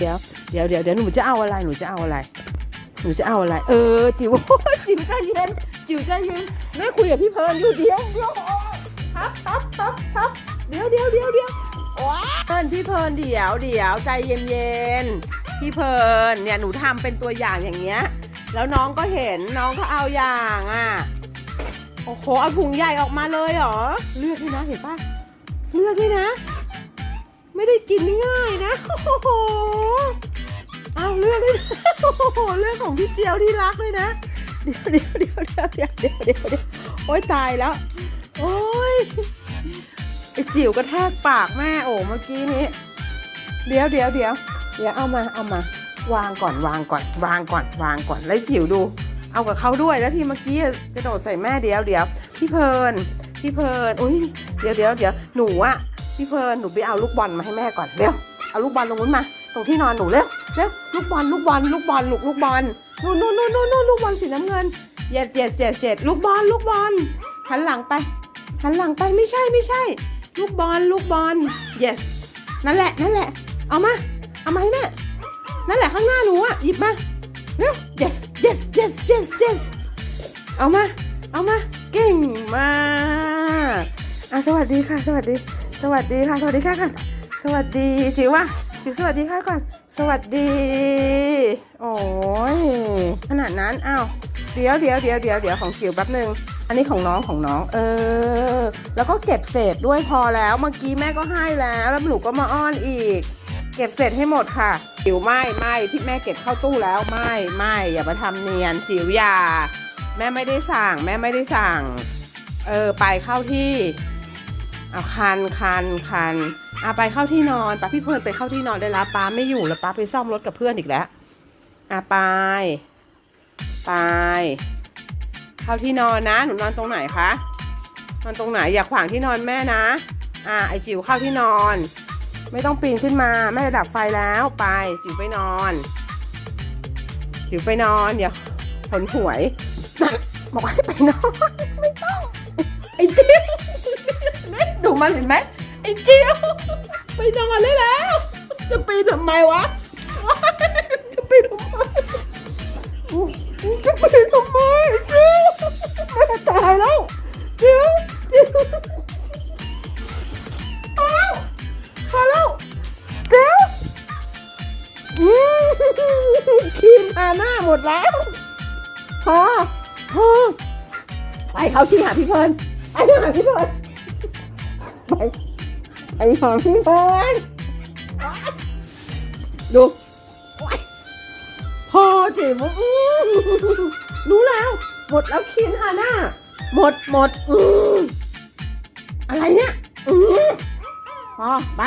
เดี๋ยวเดี๋ยวเดี๋ยวเดี๋ยวหนูจะเอาอะไรหนูจะเอาอะไร หนูจะเอาอะไร เออ จิ๋วจิ๋วใจเย็นจิ๋วใจเย็นแม่คุยกับพี่เพลินอยู่เดียวเดียวครับครับครับครับเดี๋ยวเดี๋ยวเดี๋ยวเดี๋ยวว้เพินพี่เพลินเดี๋ยวเดี๋ยวใจเย็นเย็นพี่เพลินเนี่ยหนูทำเป็นตัวอย่างอย่างเงี้ย แล้วน้องก็เห็นน้องก็เอาอย่างอะโอ้โหเอาถุงใหญ่ออกมาเลยเหรอเลือกด้วยนะเห็นปะเลือกด้วยนะ ไม่ได้กินง่ายนะ โอ้โหเอาเลือกด้วยโอ้โหเลือกของพี่เจียวที่รักเลยนะ เดี๋ยวเดี๋ยวเดี๋ยวเดี๋ยวเดี๋ยวเดี๋ยวเดี๋ยวเดี๋ยวโอ๊ยตายแล้ว โอ๊ยไอจิ๋วกระแทกปากแม่โอ้เมื่อกี้นี้ เดี๋ยวเดี๋ยวเดี๋ยวเดี๋ยวเอามาเอามา วางก่อนวางก่อน วางก่อน วางก่อนแล้วจิ๋วดู เอากับเขาด้วยแล้วที่เมื่อกี้กระโดดใส่แม่เดี๋ยวเดี๋ยวพี่เพลินพี่เพลินอุ้ยเดี๋ยวเดี๋ยวเดี๋ยวหนูอะ พี่เพลินหนูไปเอาลูกบอลมาให้แม่ก่อนเร็วเอาลูกบอลตรงนู้นมา ตรงที่นอนหนูเร็วเร็วลูกบอลลูกบอลลูกบอลลูกลูกบอลนู่นนู่นนู่นนู่นลูกบอลสีน้ำเงินเจ็ดเจ็ดเจ็ดเจ็ดลูกบอลลูกบอลหันหลังไป หันหลังไปไม่ใช่ไม่ใช่ ลูกบอลลูกบอล yes นั่นแหละนั่นแหละ เอามาเอามาให้แม่นั่นแหละข้างหน้าหนูอะหยิบมาเร็ว yes yes yes yes yes เอามา เอามา เก่งมากอะสวัสดีค่ะ สวัสดี สวัสดีค่ะ สวัสดีค่ะก่อนสวัสดีจิ๋วว่ะจิ๋วสวัสดีค่ะก่อน สวัสดี โอ้ยขนาดนั้นอ้าวเดี๋ยวเดี๋ยวเดี๋ยวเดี๋ยวเดี๋ยวของจิ๋วแป๊บหนึ่งอันนี้ของน้องของน้อง เออ แล้วก็เก็บเศษด้วยพอแล้วเมื่อกี้แม่ก็ให้แล้ว แล้วหนูก็มาอ้อนอีก เก็บเสร็จให้หมดค่ะ จิ๋วไม่ไม่พี่แม่เก็บเข้าตู้แล้วไม่ไม่อย่ามาทำเนียนจิ๋วอย่า แม่ไม่ได้สั่ง แม่ไม่ได้สั่ง เออไปเข้าที่ เอาคันคันคันเอาไปเข้าที่นอนป้าพี่เพลินไปเข้าที่นอนได้แล้วป้าไม่อยู่แล้วป้าไปซ่อมรถกับเพื่อนอีกแล้วอะไปไปเข้าที่นอนนะหนูนอนตรงไหนคะนอนตรงไหนอย่าขวางที่นอนแม่นะ อะไอจิ๋วเข้าที่นอน ไม่ต้องปีนขึ้นมาแม่ดับไฟแล้วไปจิ๋วไปนอน จิ๋วไปนอนอย่าผลหวยบอกให้ไปนอนไม่ต้องไอจียว ดูมันเห็นไหมไอ้เจียวไปนอนได้แล้ว จะปีนทำไมวะ จะปีนทำไมจะปีนทำไมเจียวแม่ตายแล้วเจียวเจียวพอแล้วพอแล้วเจียวอืมทีมทาหน้าหมดแล้วพอพอไปเขาที่หาพี่เพลินไปหาพี่เพลิน ไปไปหาพี่เบิร์ดูพอจิ๋วอื้อรู้แล้ว หมดแล้วคินฮาน่าหมดหมดอืออะไรเนี่ยอือพอไป